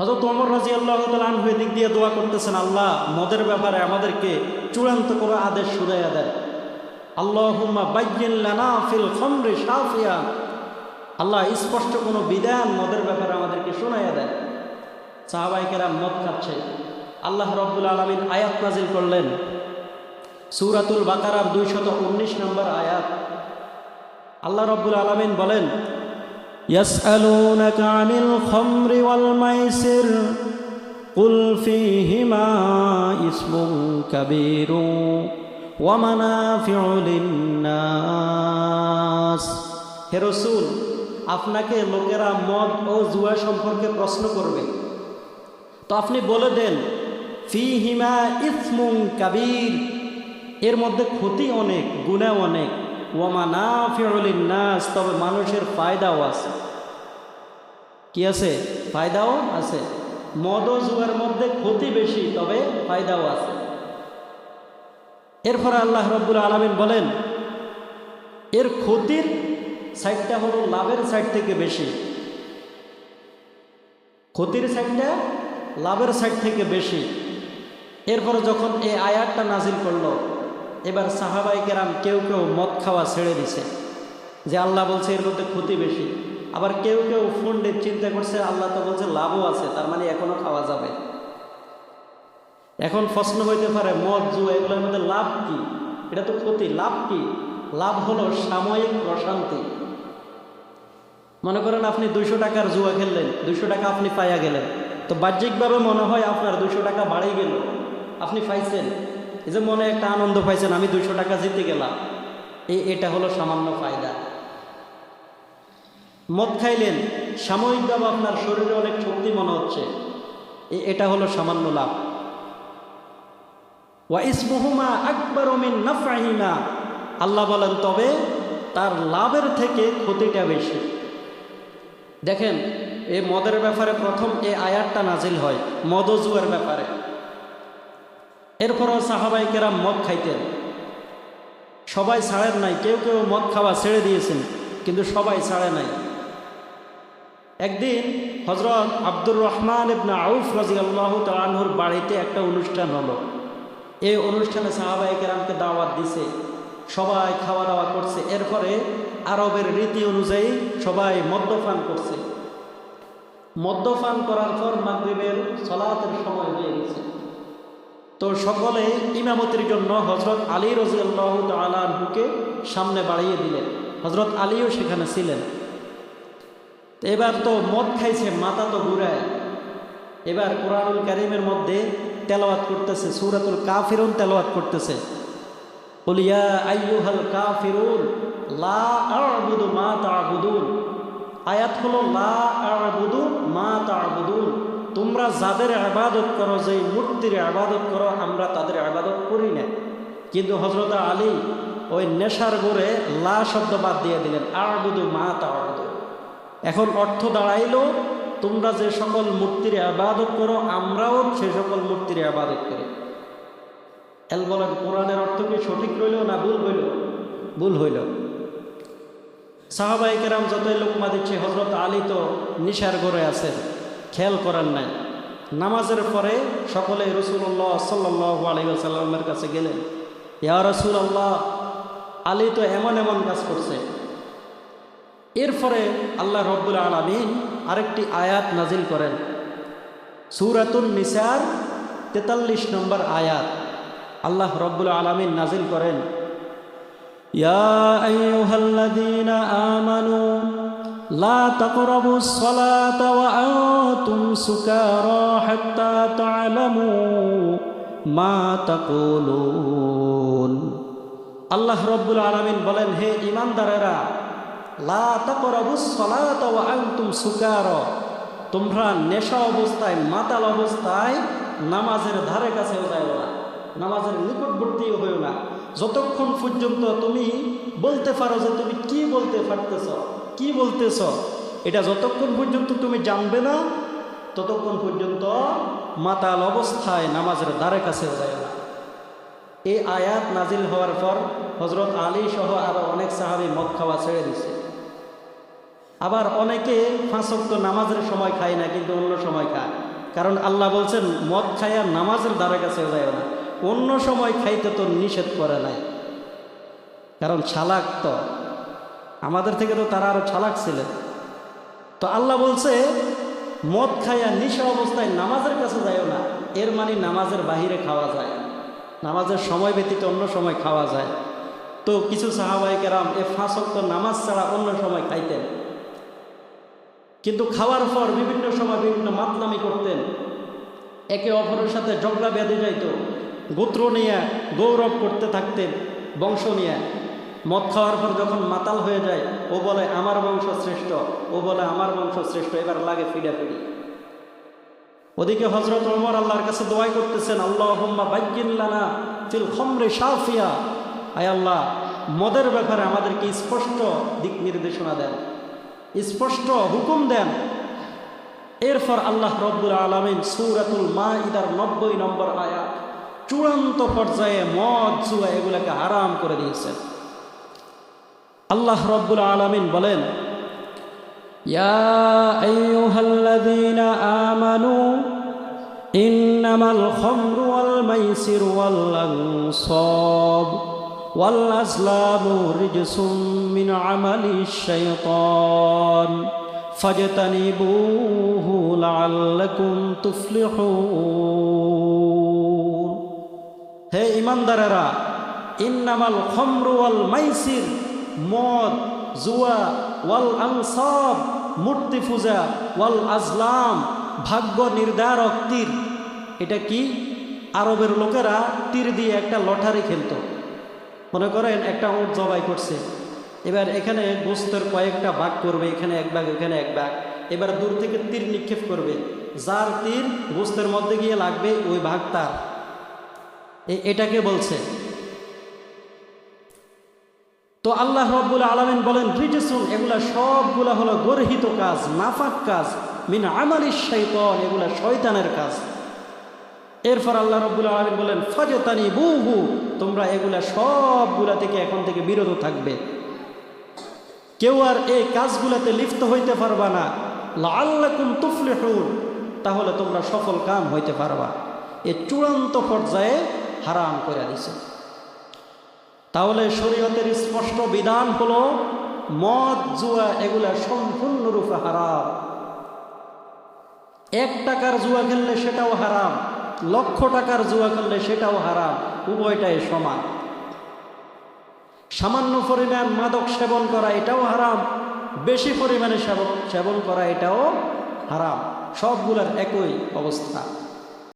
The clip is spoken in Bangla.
হজরত অমর রাজি আল্লাহ হয়ে দিক দিয়ে দোয়া করতেছেন, আল্লাহ, মদের ব্যাপারে আমাদেরকে চূড়ান্ত করে আদেশ শুধাইয়া দেয় আল্লাহুম্মা বাইয়িন লানা ফিল খমরি শাফিয়া। আল্লাহ, স্পষ্ট কোনো বিধান মদের ব্যাপারে আমাদেরকে শোনাইয়া দেন। সাহাবাইকেরা মদ খাচ্ছে। আল্লাহ রব্বুল আলমিন আয়াত নাজিল করলেন। সুরাতুল বাকারার দুইশত উনিশ নম্বর আয়াত। আল্লাহ রব্বুল আলমিন বলেন يسألونك عن الخمر والميسر قل فيهما اسم كبير ومنافع للناس হে রসুল আপনাকে লোকেরা মদ ও জুয়া সম্পর্কে প্রশ্ন করবে তো আপনি বলে দেন ফি হিমা ইসমুং কাবির এর মধ্যে ক্ষতি অনেক গুণা অনেক ওয়ামা না ফিরলিন নাস তবে মানুষের ফায়দাও আছে। কি আছে? ফায়দাও আছে। মদ ও জুয়ার মধ্যে ক্ষতি বেশি, তবে ফায়দাও আছে। এরপরে আল্লাহ রব্বুল আলমিন বলেন, এর ক্ষতির সাইডটা হলো লাভের সাইড থেকে বেশি। ক্ষতির সাইডটা লাভের সাইড থেকে বেশি। এরপরে যখন এই আয়াতটা নাজিল করল এবার সাহাবাই কেরাম কেউ কেউ মদ খাওয়া ছেড়ে দিছে। যে আল্লাহ বলছে এর মধ্যে ক্ষতি বেশি। আবার কেউ কেউ ফন্ডে চিন্তা করছে, আল্লাহ তো বলছে লাভও আছে, তার মানে এখনও খাওয়া যাবে। এখন প্রশ্ন হইতে পারে, মদ, জুয়া, এগুলোর মধ্যে লাভ কি? এটা তো ক্ষতি, লাভ কি? লাভ হলো সাময়িক প্রশান্তি। মনে করেন আপনি দুইশো টাকার জুয়া খেললেন, দুইশো টাকা আপনি পাইয়া গেলেন। তো বাহ্যিকভাবে মনে হয় আপনার দুইশো টাকা বাড়াই গেল। আপনি পাইছেন। এই যে মনে একটা আনন্দ পাইছেন, আমি দুইশো টাকা জিতে গেলাম। এই এটা হলো সামান্য ফায়দা। মদ খাইলেন সাময়িকভাবে আপনার শরীরে অনেক শক্তি মনে হচ্ছে। এটা হলো সামান্য লাভ। ওয়াইসমুহুমা আকবর মিন নাফাহিমা আল্লাহ বলেন, তবে তার লাভের থেকে ক্ষতিটা বেশি। দেখেন, এই মদের ব্যাপারে প্রথম এই আয়াতটা নাজিল হয়, মদ জুয়ার ব্যাপারে। এরপরও সাহাবাই কেরাম মদ খাইতেন। সবাই ছাড়েন নাই, কেউ কেউ মদ খাওয়া ছেড়ে দিয়েছেন, কিন্তু সবাই ছাড়ে নাই। একদিন হজরত আব্দুর রহমান ইবনা আউফ রাজি আল্লাহ বাড়িতে একটা অনুষ্ঠান হলো। এই অনুষ্ঠানে সাহাবাই কেরামকে দাওয়াত দিছে, সবাই খাওয়া দাওয়া করছে। এরপরে আরবের রীতি অনুযায়ী সবাই মদ্যপান করছে। মদ্যপান করার পর মাগরীবের সলাতের সময় হয়ে গেছে। তো সকলে ইমামতির জন্য হজরত আলী রজিয়াল্লাহ তালুকে সামনে বাড়িয়ে দিলেন। হজরত আলীও সেখানে ছিলেন। এবার তো মদ খাইছে, মাথা তো ঘুরায়। এবার কোরআনুল কারিমের মধ্যে তেলাওয়াত করতেছে, সুরাতুল কাফিরুন তেলাওয়াত করতেছে। বলিয়া লা মা আয়াত হলো, লা মা তোমরা যাদের আবাদত করো যে মূর্তির আবাদত করো, আমরা তাদের আবাদত করি না। কিন্তু হজরত আলী ওই নেশার গোড়ে লা শব্দ বাদ দিয়ে দিলেন, আ'বুদু মা তা'বুদু। এখন অর্থ দাঁড়াইল, তোমরা যে সকল মূর্তির আবাদত করো, আমরাও সে সকল মূর্তির আবাদত করি। এল বলেন, কোরআনের অর্থ কি সঠিক রইল না ভুল হইল? ভুল হইল। সাহাবাই কেরাম যতই লোকমা দিচ্ছে হজরত আলী তো নিশার ঘরে আছেন। খেয়াল করেন নাই। নামাজের পরে সকলে রসুল্লাহ সাল্লাহ আলহিসাল্লামের কাছে গেলেন। ইয়া রসুল আল্লাহ আলী তো এমন এমন কাজ করছে। এরপরে আল্লাহ রব্বুল আলমিন আরেকটি আয়াত নাজিল করেন। সুরাতুল নিসার তেতাল্লিশ নম্বর আয়াত। আল্লাহ রব্বুল আলমিন নাজিল করেন, ইয়া আমানু লা তাকরাবুস সালাতা ওয়া আনতুম সুকারা হাত্তা তা'লামু মা তাকুলুন। আল্লাহ রব্বুল আলামিন বলেন, হে ঈমানদারেরা, লা তাকরাবুস সালাতা ওয়া আনতুম সুকারা, তোমরা নেশা অবস্থায়, মাতাল অবস্থায় নামাজের ধারে কাছেও যাও না, নামাজের নিকটবর্তীও হইও না। যতক্ষণ পর্যন্ত তুমি বলতে পারো যে তুমি কি বলতে পারতেছ কি বলতেছ? এটা যতক্ষণ পর্যন্ত তুমি জানবে না, ততক্ষণ পর্যন্ত মাতাল অবস্থায় নামাজের দ্বারে কাছে যায় না। এই আয়াত নাজিল হওয়ার পর হজরত আলী সহ আরও অনেক সাহাবি মদ খাওয়া ছেড়ে দিছে। আবার অনেকে ফাঁসক্ত নামাজের সময় খায় না, কিন্তু অন্য সময় খায়। কারণ আল্লাহ বলছেন, মদ খাইয়া নামাজের দ্বারে কাছে যায় না। অন্য সময় খাইতে তো নিষেধ করে নাই। কারণ ছালাক তো আমাদের থেকে তো তারা আরও ছালাক ছিলেন। তো আল্লাহ বলছে, মদ খাইয়া নিশা অবস্থায় নামাজের কাছে যায়ও না, এর মানে নামাজের বাহিরে খাওয়া যায় নামাজের সময় ব্যতীত অন্য সময় খাওয়া যায় তো কিছু সাহাবাই কেরাম এ ফাঁসক্ত নামাজ ছাড়া অন্য সময় খাইতেন। কিন্তু খাওয়ার পর বিভিন্ন সময় বিভিন্ন মাতলামি করতেন। একে অপরের সাথে ঝগড়া বেঁধে যাইত। গোত্র নিয়ে গৌরব করতে থাকতেন, বংশ নিয়ে। মদ খাওয়ার পর যখন মাতাল হয়ে যায়, ও বলে, আমার বংশ শ্রেষ্ঠ। ও বলে, আমার বংশ শ্রেষ্ঠ, এবার লাগে ফিডা ফিডি। ওদিকে হজরত ওমর আল্লাহর কাছে দোয়াই করতেছেন আল্লাহ বাইকিল্লানা ফিল খমরে সাফিয়া আয় আল্লাহ, মদের ব্যাপারে আমাদেরকে স্পষ্ট দিক নির্দেশনা দেন, স্পষ্ট হুকুম দেন। এরপর আল্লাহ রব্বুল আলমিন সৌরাতুল মা ইদার নব্বই নম্বর আয়া চূড়ান্ত পর্যায়ে মদ, জুয়া, এগুলাকে হারাম করে দিয়েছেন। আল্লাহ রব্বুল আলমিন বলেন يا أيها الذين آمنوا إنما الخمر والميسر والأنصاب والأزلام رجس من عمل الشيطان فاجتنبوه لعلكم تفلحون হে ইমানদারেরা ইন্নামাল খমরু ওয়াল মাইসির মদ, জুয়া, ওয়াল আনসাব, মূর্তি পূজা, ওয়াল আজলাম, ভাগ্য নির্ধারক তীর। এটা কি? আরবের লোকেরা তীর দিয়ে একটা লটারি খেলতো। মনে করেন একটা উঁট জবাই করছে। এবার এখানে গোস্তের কয়েকটা ভাগ করবে, এখানে এক ভাগ, এখানে এক ভাগ। এবার দূর থেকে তীর নিক্ষেপ করবে। যার তীর গোস্তের মধ্যে গিয়ে লাগবে, ওই ভাগ তার। এটাকে বলছে তো আল্লাহ রব্বুল আলমিন বলেন রিজসুন এগুলা সবগুলা হলো গর্হিত কাজ, নাফাক কাজ, মিন আমালিস শৈতন এগুলা শয়তানের কাজ। এরপর আল্লাহ রব্বুল আলমিন বলেন, ফজতানি বুহু, তোমরা এগুলা সবগুলা থেকে এখন থেকে বিরত থাকবে। কেউ আর এই কাজগুলাতে লিপ্ত হইতে পারবা না। লাল্লাকুম তুফলিহুন, তাহলে তোমরা সফল কাম হইতে পারবা। এ চূড়ান্ত পর্যায়ে হারাম করে দিছে। তাহলে শরীয়তের স্পষ্ট বিধান হলো, মদ, জুয়া এগুলা সম্পূর্ণরূপে হারাম। এক টাকার জুয়া খেললে সেটাও হারাম, লক্ষ টাকার জুয়া খেললে সেটাও হারাম, উভয়টাই সমান। সামান্য পরিমাণ মাদক সেবন করা এটাও হারাম, বেশি পরিমাণে সেবন সেবন করা এটাও হারাম, সবগুলার একই অবস্থা।